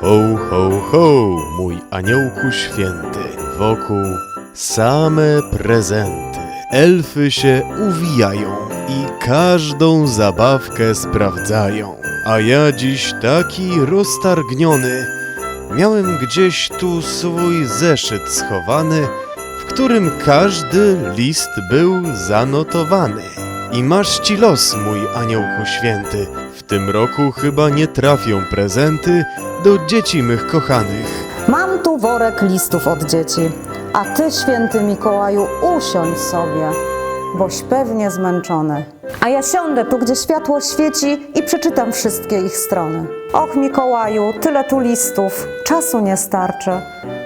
Ho, ho, ho, mój aniołku święty. Wokół same prezenty. Elfy się uwijają i każdą zabawkę sprawdzają. A ja dziś taki roztargniony. Miałem gdzieś tu swój zeszyt schowany, w którym każdy list był zanotowany. I masz ci los, mój aniołku święty. W tym roku chyba nie trafią prezenty do dzieci mych kochanych. Mam tu worek listów od dzieci, a ty, święty Mikołaju, usiądź sobie, boś pewnie zmęczony. A ja siądę tu, gdzie światło świeci i przeczytam wszystkie ich strony. Och, Mikołaju, tyle tu listów, czasu nie starczy.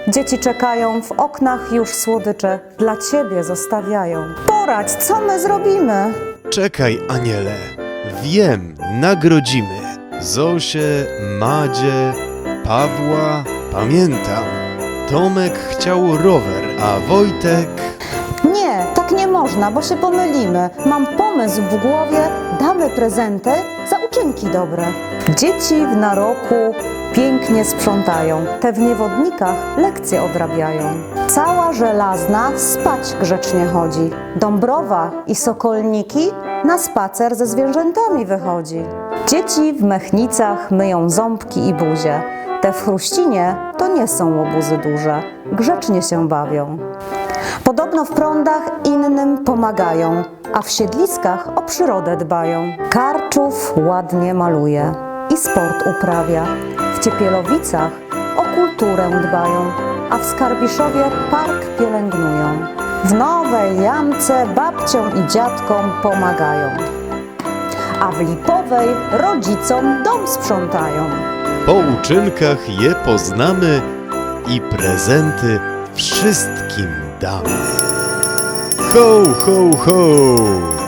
Dzieci czekają, w oknach już słodycze dla ciebie zostawiają. Poradź, co my zrobimy? Czekaj, aniele, wiem, nagrodzimy. Zosię, Madzie, Pawła, pamiętam. Tomek chciał rower, a Wojtek... Nie, tak nie można, bo się pomylimy. Mam pomysł w głowie, damy prezenty za uczynki dobre. Dzieci w naroku pięknie sprzątają, te w niewodnikach lekcje odrabiają. Cała żelazna spać grzecznie chodzi. Dąbrowa i sokolniki na spacer ze zwierzętami wychodzi. Dzieci w mechnicach myją ząbki i buzie. Te w chruścinie to nie są łobuzy duże, grzecznie się bawią. Podobno w prądach innym pomagają, a w siedliskach o przyrodę dbają. Karczów ładnie maluje i sport uprawia. W Ciepielowicach o kulturę dbają, a w Skarbiszowie park pielęgnują. W Nowej Jamce babciom i dziadkom pomagają, a w Lipowej rodzicom dom sprzątają. Po uczynkach je poznamy i prezenty wszystkim damy. Ho, ho, ho!